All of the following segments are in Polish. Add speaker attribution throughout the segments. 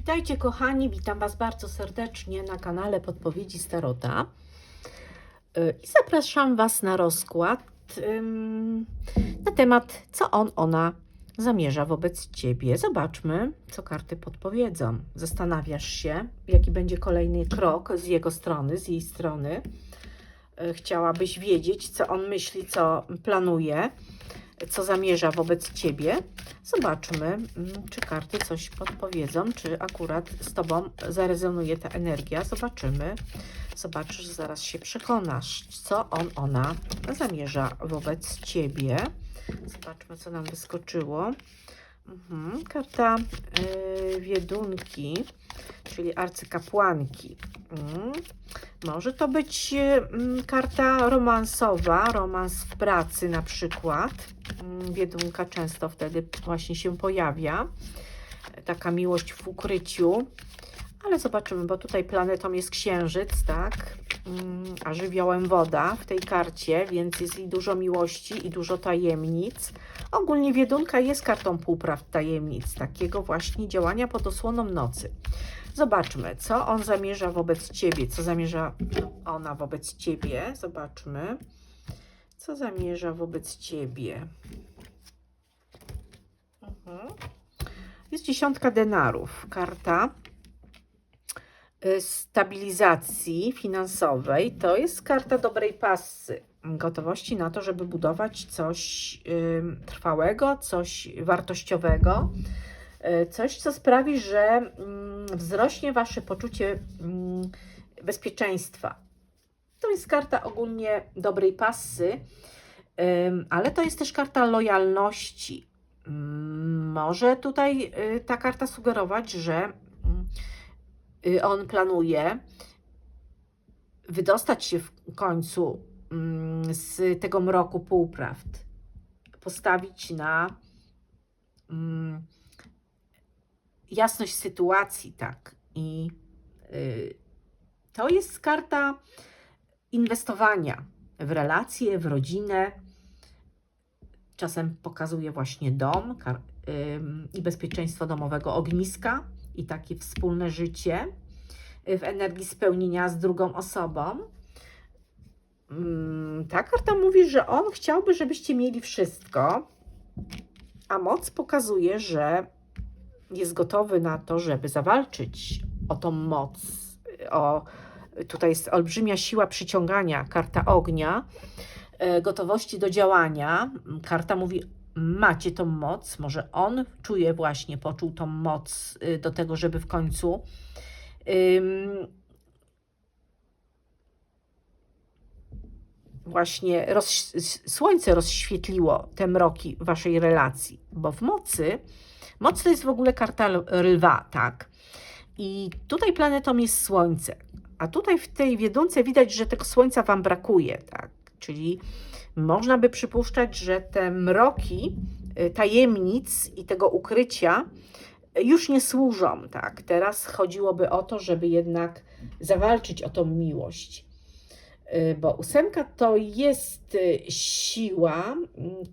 Speaker 1: Witajcie kochani, witam Was bardzo serdecznie na kanale Podpowiedzi Starota Y, i zapraszam Was na rozkład na temat, co on, ona zamierza wobec Ciebie. Zobaczmy, co karty podpowiedzą. Zastanawiasz się, jaki będzie kolejny krok z jego strony, z jej strony. Y, Chciałabyś wiedzieć, co on myśli, co planuje, co zamierza wobec Ciebie. Zobaczmy, mm, czy karty coś podpowiedzą, czy akurat z Tobą zarezonuje ta energia. Zobaczymy. Zobaczysz, zaraz się przekonasz, co on, ona zamierza wobec Ciebie. Zobaczmy, co nam wyskoczyło. Mhm. Karta yy, Wiedunki, czyli arcykapłanki. Mm. Może to być mm, karta romansowa, romans w pracy na przykład. Mm, Wiedunka często wtedy właśnie się pojawia. Taka miłość w ukryciu. Ale zobaczymy, bo tutaj planetą jest księżyc, tak? Mm, A żywiołem woda w tej karcie, więc jest i dużo miłości, i dużo tajemnic. Ogólnie Wiedunka jest kartą półpraw tajemnic, takiego właśnie działania pod osłoną nocy. Zobaczmy, co on zamierza wobec ciebie, co zamierza ona wobec ciebie. Zobaczmy, co zamierza wobec ciebie. Mhm. Jest dziesiątka denarów, karta y, stabilizacji finansowej. To jest karta dobrej pasy, gotowości na to, żeby budować coś trwałego, coś wartościowego. Y, Coś, co sprawi, że mm, wzrośnie Wasze poczucie mm, bezpieczeństwa. To jest karta ogólnie dobrej pasy, ale to jest też karta lojalności. Mm, Może tutaj y, ta karta sugerować, że mm, y, on planuje wydostać się w końcu mm, z tego mroku półprawd, postawić na jasność sytuacji, tak. I y, to jest karta inwestowania w relacje, w rodzinę. Czasem pokazuje właśnie dom i bezpieczeństwo domowego ogniska i takie wspólne życie y, w energii spełnienia z drugą osobą. Ym, Ta karta mówi, że on chciałby, żebyście mieli wszystko, a moc pokazuje, że jest gotowy na to, żeby zawalczyć o tą moc. O, tutaj jest olbrzymia siła przyciągania, karta ognia, e, gotowości do działania. Karta mówi, macie tą moc, może on czuje właśnie, poczuł tą moc y, do tego, żeby w końcu właśnie roz, słońce rozświetliło te mroki waszej relacji, bo w mocy Moc to jest w ogóle karta lwa, tak? I tutaj planetą jest Słońce. A tutaj w tej wiedunce widać, że tego Słońca Wam brakuje, tak? Czyli można by przypuszczać, że te mroki y, tajemnic i tego ukrycia y, już nie służą, tak? Teraz chodziłoby o to, żeby jednak zawalczyć o tą miłość. Y, Bo ósemka to jest siła, mm,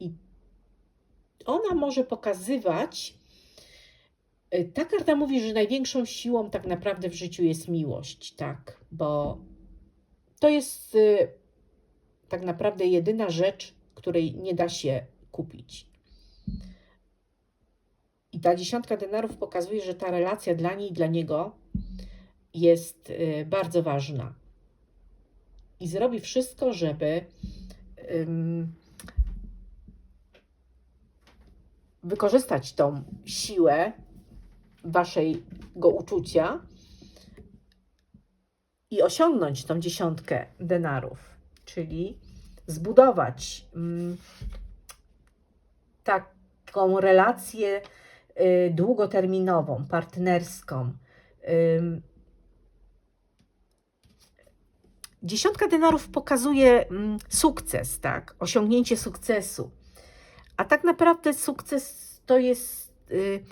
Speaker 1: i ona może pokazywać. Y, Ta karta mówi, że największą siłą tak naprawdę w życiu jest miłość, tak, bo to jest y, tak naprawdę jedyna rzecz, której nie da się kupić. I ta dziesiątka denarów pokazuje, że ta relacja dla niej i dla niego jest y, bardzo ważna. I zrobi wszystko, żeby ym, wykorzystać tą siłę waszego uczucia i osiągnąć tą dziesiątkę denarów, czyli zbudować mm, taką relację y, długoterminową, partnerską. Dziesiątka denarów pokazuje mm, sukces, tak? Osiągnięcie sukcesu. A tak naprawdę sukces to jest,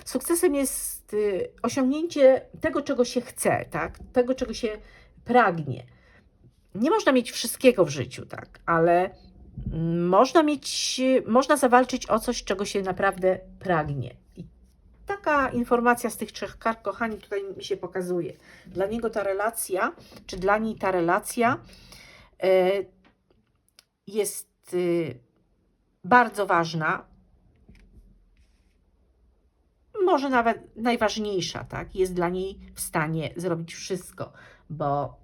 Speaker 1: sukcesem jest y, osiągnięcie tego, czego się chce, tak? Tego, czego się pragnie. Nie można mieć wszystkiego w życiu, tak? Ale można mieć, y, można zawalczyć o coś, czego się naprawdę pragnie. I taka informacja z tych trzech kart, kochani, tutaj mi się pokazuje. Dla niego ta relacja, czy dla niej ta relacja e, jest y, bardzo ważna, może nawet najważniejsza, tak? Jest dla niej w stanie zrobić wszystko, bo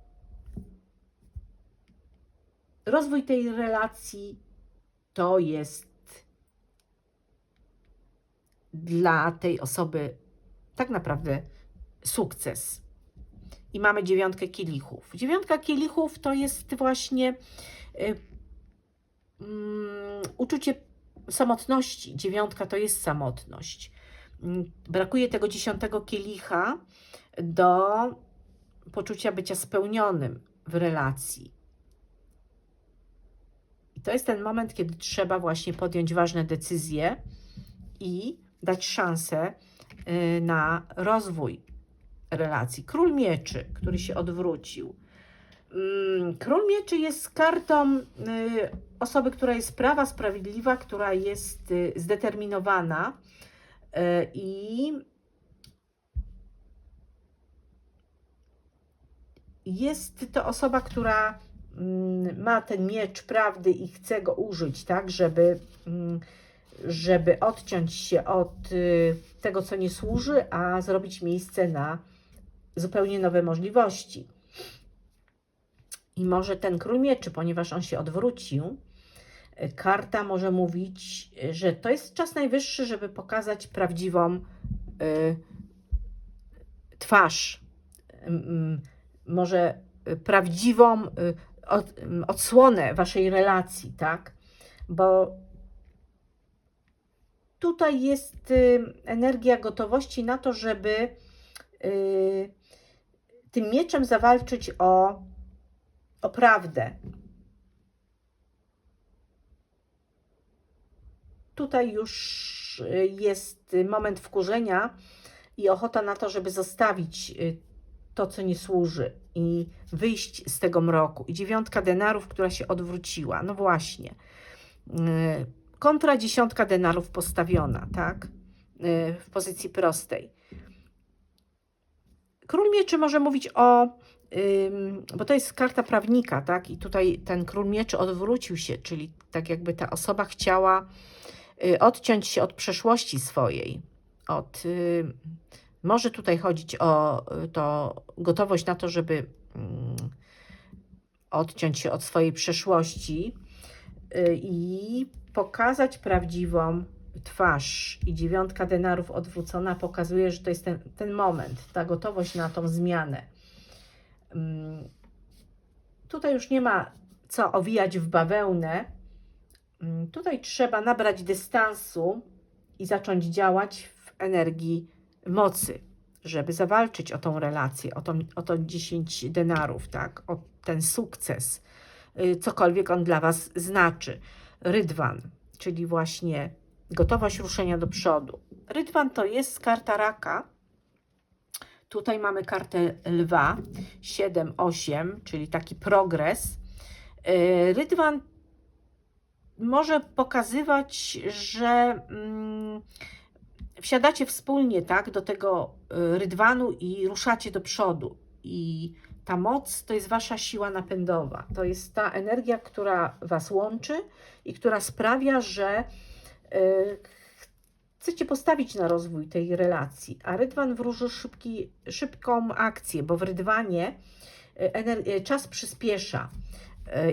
Speaker 1: rozwój tej relacji to jest dla tej osoby tak naprawdę sukces. I mamy dziewiątkę kielichów. Dziewiątka kielichów to jest właśnie y, mm, uczucie samotności. Dziewiątka to jest samotność. Brakuje tego dziesiątego kielicha do poczucia bycia spełnionym w relacji. I to jest ten moment, kiedy trzeba właśnie podjąć ważne decyzje i dać szansę y, na rozwój relacji. Król mieczy, który się odwrócił. Mm, Król mieczy jest kartą y, osoby, która jest prawa, sprawiedliwa, która jest y, zdeterminowana i jest to osoba, która mm, ma ten miecz prawdy i chce go użyć, tak, żeby, mm, żeby odciąć się od y, tego, co nie służy, a zrobić miejsce na zupełnie nowe możliwości. I może ten król mieczy, ponieważ on się odwrócił, karta może mówić, że to jest czas najwyższy, żeby pokazać prawdziwą y, twarz. Może prawdziwą y, odsłonę waszej relacji, tak? Bo tutaj jest y, energia gotowości na to, żeby tym mieczem zawalczyć o, o prawdę. Tutaj już y, jest moment wkurzenia i ochota na to, żeby zostawić y, to, co nie służy i wyjść z tego mroku. I dziewiątka denarów, która się odwróciła. No właśnie. Y, Kontra dziesiątka denarów postawiona, tak? W pozycji prostej. Król mieczy może mówić o, bo to jest karta prawnika, tak? I tutaj ten król mieczy odwrócił się, czyli tak jakby ta osoba chciała odciąć się od przeszłości swojej. Od, y, może tutaj chodzić o y, to gotowość na to, żeby mm, odciąć się od swojej przeszłości y, i pokazać prawdziwą twarz. I dziewiątka denarów odwrócona pokazuje, że to jest ten, ten moment, ta gotowość na tą zmianę. Ym, Tutaj już nie ma co owijać w bawełnę. Ym, Tutaj trzeba nabrać dystansu i zacząć działać w energii mocy, żeby zawalczyć o tą relację, o to, o to 10 denarów, tak? o ten sukces, y, cokolwiek on dla Was znaczy. Rydwan, czyli właśnie gotowość ruszenia do przodu. Rydwan to jest karta raka. Tutaj mamy kartę lwa 7, 8, czyli taki progres. Y, Rydwan może pokazywać, że mm, wsiadacie wspólnie tak, do tego y, rydwanu i ruszacie do przodu. I ta moc to jest wasza siła napędowa. To jest ta energia, która was łączy i która sprawia, że y, chcecie postawić na rozwój tej relacji. A rydwan wróży szybki, szybką akcję, bo w rydwanie y, czas przyspiesza.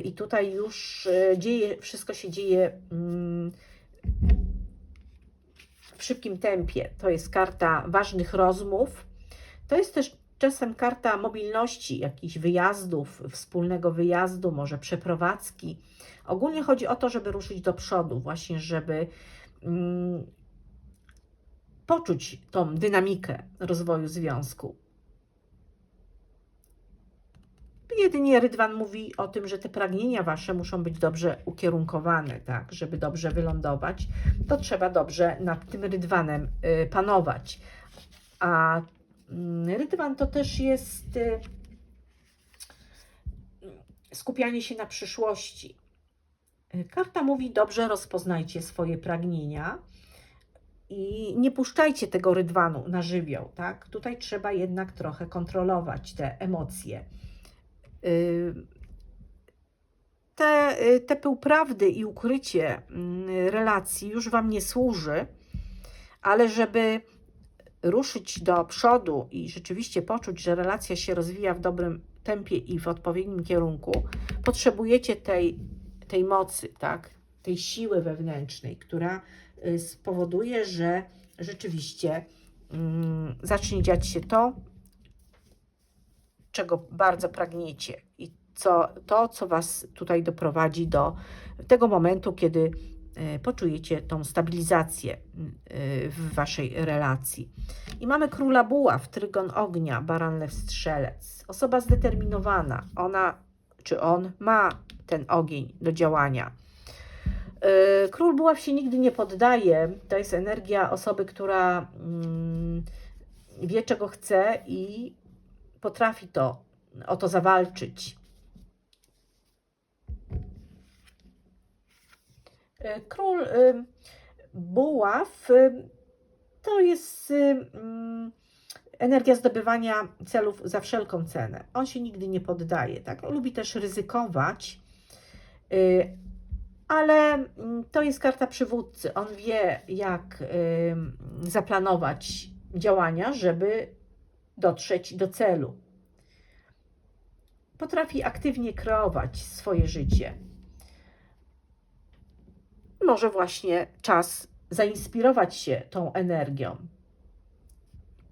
Speaker 1: I tutaj już y, dzieje, wszystko się dzieje mm, w szybkim tempie. To jest karta ważnych rozmów. To jest też czasem karta mobilności, jakichś wyjazdów, wspólnego wyjazdu, może przeprowadzki. Ogólnie chodzi o to, żeby ruszyć do przodu, właśnie, żeby mm, poczuć tą dynamikę rozwoju związku. Jedynie Rydwan mówi o tym, że te pragnienia wasze muszą być dobrze ukierunkowane, tak, żeby dobrze wylądować, to trzeba dobrze nad tym Rydwanem y, panować. A mm, Rydwan to też jest y, skupianie się na przyszłości. Y, Karta mówi: dobrze rozpoznajcie swoje pragnienia i nie puszczajcie tego rydwanu na żywioł, tak? Tutaj trzeba jednak trochę kontrolować te emocje. Te, y, te półprawdy i ukrycie relacji już Wam nie służy, ale żeby ruszyć do przodu i rzeczywiście poczuć, że relacja się rozwija w dobrym tempie i w odpowiednim kierunku, potrzebujecie tej, tej mocy, tak? tej siły wewnętrznej, która y, spowoduje, że rzeczywiście zacznie dziać się to, czego bardzo pragniecie i co, to, co Was tutaj doprowadzi do tego momentu, kiedy y, poczujecie tą stabilizację y, w Waszej relacji. I mamy króla buław, trygon ognia, baran lew strzelec. Osoba zdeterminowana, ona czy on ma ten ogień do działania. Yy, Król buław się nigdy nie poddaje. To jest energia osoby, która mm, wie, czego chce i potrafi to, o to zawalczyć. Yy, Król y, buław y, to jest mm, energia zdobywania celów za wszelką cenę. On się nigdy nie poddaje, tak? On lubi też ryzykować, ale mm, to jest karta przywódcy. On wie, jak zaplanować działania, żeby dotrzeć do celu. Potrafi aktywnie kreować swoje życie. Może właśnie czas zainspirować się tą energią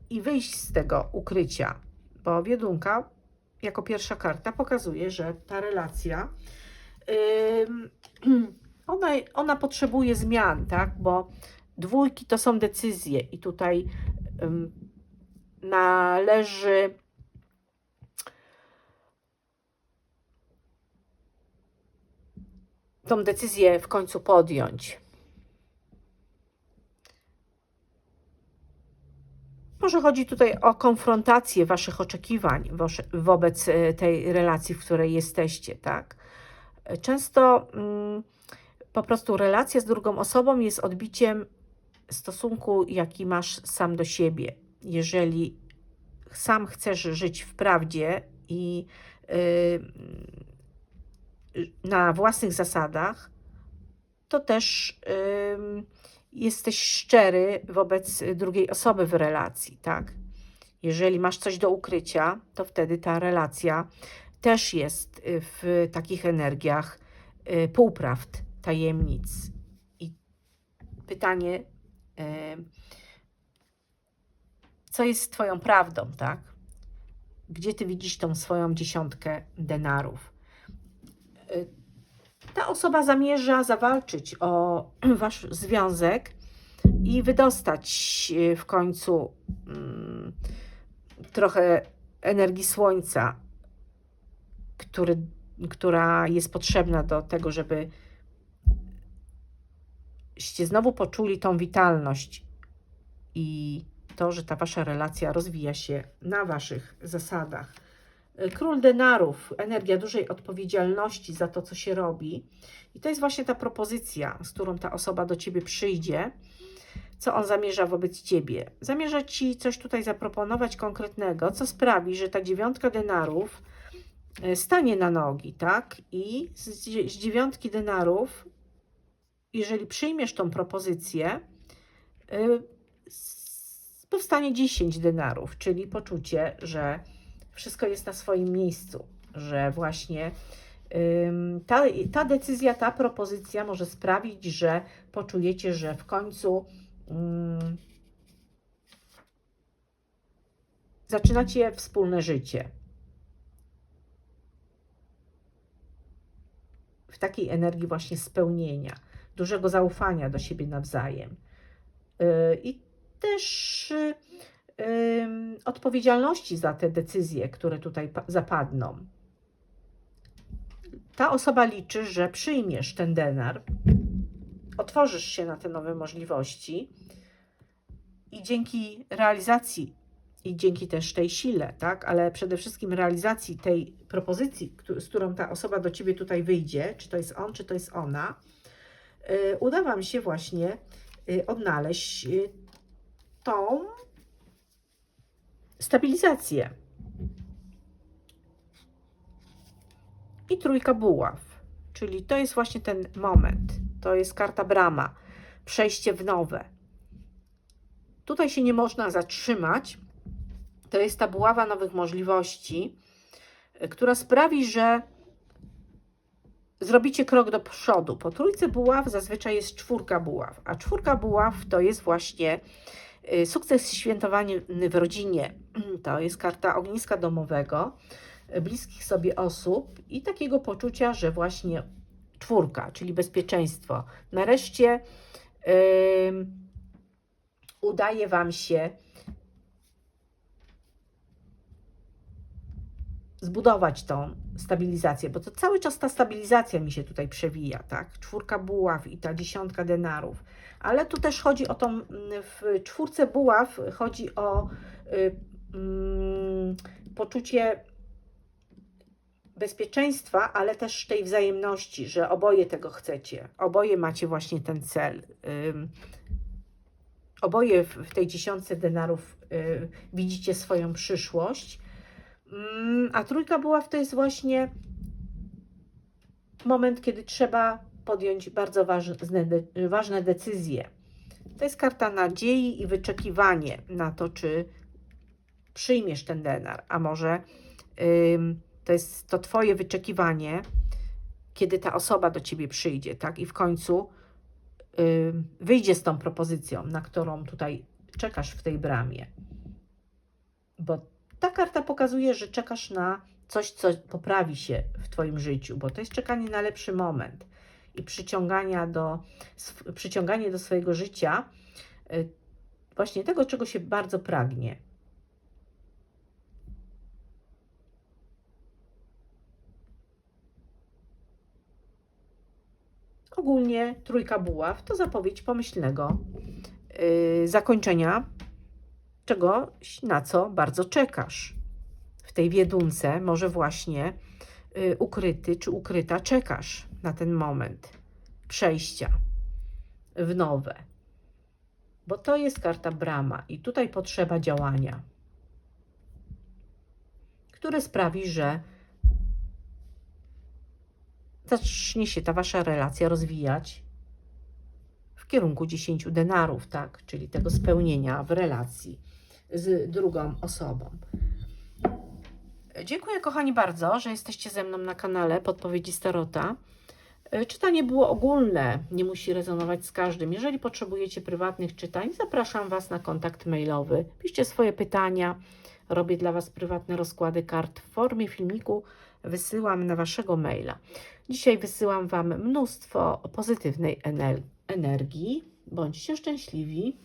Speaker 1: i wyjść z tego ukrycia, bo wiedunka jako pierwsza karta pokazuje, że ta relacja ym, ona, ona potrzebuje zmian, tak? Bo dwójki to są decyzje i tutaj ym, należy tą decyzję w końcu podjąć. Może chodzi tutaj o konfrontację Waszych oczekiwań wobec e, tej relacji, w której jesteście, tak? Często mm, po prostu relacja z drugą osobą jest odbiciem stosunku, jaki masz sam do siebie. Jeżeli sam chcesz żyć w prawdzie i yy, na własnych zasadach, to też ym, jesteś szczery wobec drugiej osoby w relacji, tak? Jeżeli masz coś do ukrycia, to wtedy ta relacja też jest y, w takich energiach y, półprawd, tajemnic. I pytanie, y, co jest Twoją prawdą, tak? Gdzie Ty widzisz tą swoją dziesiątkę denarów? Y, Ta osoba zamierza zawalczyć o Wasz związek i wydostać w końcu mm, trochę energii słońca, który, która jest potrzebna do tego, żeby ście znowu poczuli tą witalność i to, że ta wasza relacja rozwija się na waszych zasadach. Król denarów, energia dużej odpowiedzialności za to, co się robi. I to jest właśnie ta propozycja, z którą ta osoba do ciebie przyjdzie. Co on zamierza wobec ciebie? Zamierza ci coś tutaj zaproponować konkretnego, co sprawi, że ta dziewiątka denarów e, stanie na nogi, tak? I z, dzie- z dziewiątki denarów, jeżeli przyjmiesz tą propozycję, s- powstanie 10 denarów, czyli poczucie, że wszystko jest na swoim miejscu, że właśnie ta, ta decyzja, ta propozycja może sprawić, że poczujecie, że w końcu ym, zaczynacie wspólne życie. W takiej energii właśnie spełnienia, dużego zaufania do siebie nawzajem. Yy, I też y, odpowiedzialności za te decyzje, które tutaj pa- zapadną. Ta osoba liczy, że przyjmiesz ten denar, otworzysz się na te nowe możliwości i dzięki realizacji i dzięki też tej sile, tak, ale przede wszystkim realizacji tej propozycji, z którą ta osoba do ciebie tutaj wyjdzie, czy to jest on, czy to jest ona, yy, uda wam się właśnie y, odnaleźć y, tą stabilizację. I trójka buław, czyli to jest właśnie ten moment. To jest karta brama, przejście w nowe. Tutaj się nie można zatrzymać. To jest ta buława nowych możliwości, y, która sprawi, że zrobicie krok do przodu. Po trójce buław zazwyczaj jest czwórka buław, a czwórka buław to jest właśnie sukces świętowany w rodzinie. To jest karta ogniska domowego, y, bliskich sobie osób i takiego poczucia, że właśnie czwórka, czyli bezpieczeństwo. Nareszcie ym, udaje Wam się zbudować tą stabilizację, bo to cały czas ta stabilizacja mi się tutaj przewija, tak? Czwórka buław i ta dziesiątka denarów. Ale tu też chodzi o tą, mm, w czwórce buław chodzi o y, mm, poczucie bezpieczeństwa, ale też tej wzajemności, że oboje tego chcecie. Oboje macie właśnie ten cel. Ym, oboje w, w tej dziesiątce denarów y, widzicie swoją przyszłość. Mm, A trójka buław to jest właśnie moment, kiedy trzeba podjąć bardzo ważne, ważne decyzje. To jest karta nadziei i wyczekiwanie na to, czy przyjmiesz ten denar, a może ym, to jest to Twoje wyczekiwanie, kiedy ta osoba do Ciebie przyjdzie, tak? I w końcu ym, wyjdzie z tą propozycją, na którą tutaj czekasz w tej bramie. Bo ta karta pokazuje, że czekasz na coś, co poprawi się w Twoim życiu, bo to jest czekanie na lepszy moment i przyciągania do, przyciąganie do swojego życia y, właśnie tego, czego się bardzo pragnie. Ogólnie trójka buław to zapowiedź pomyślnego yy, zakończenia czegoś, na co bardzo czekasz. W tej wiedunce może właśnie ukryty czy ukryta czekasz na ten moment przejścia w nowe. Bo to jest karta brama i tutaj potrzeba działania, które sprawi, że zacznie się ta wasza relacja rozwijać w kierunku 10 denarów, tak? Czyli tego spełnienia w relacji z drugą osobą. Dziękuję kochani bardzo, że jesteście ze mną na kanale Podpowiedzi Starota. E, Czytanie było ogólne, nie musi rezonować z każdym. Jeżeli potrzebujecie prywatnych czytań, zapraszam Was na kontakt mailowy. Piszcie swoje pytania, robię dla Was prywatne rozkłady kart w formie filmiku, wysyłam na Waszego maila. Dzisiaj wysyłam Wam mnóstwo pozytywnej ener- energii. Bądźcie szczęśliwi.